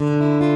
তোমার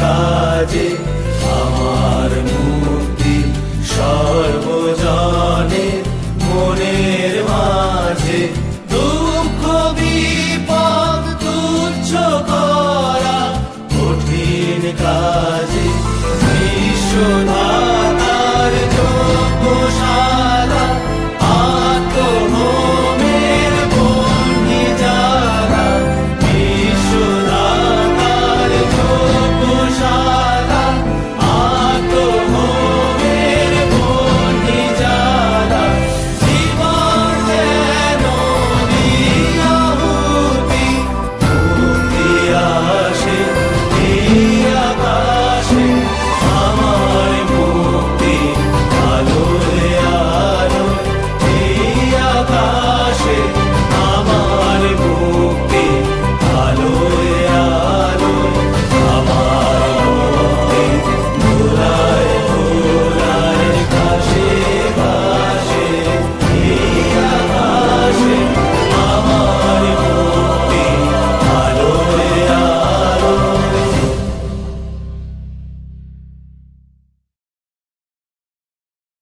কাজে আমার মুক্তি সব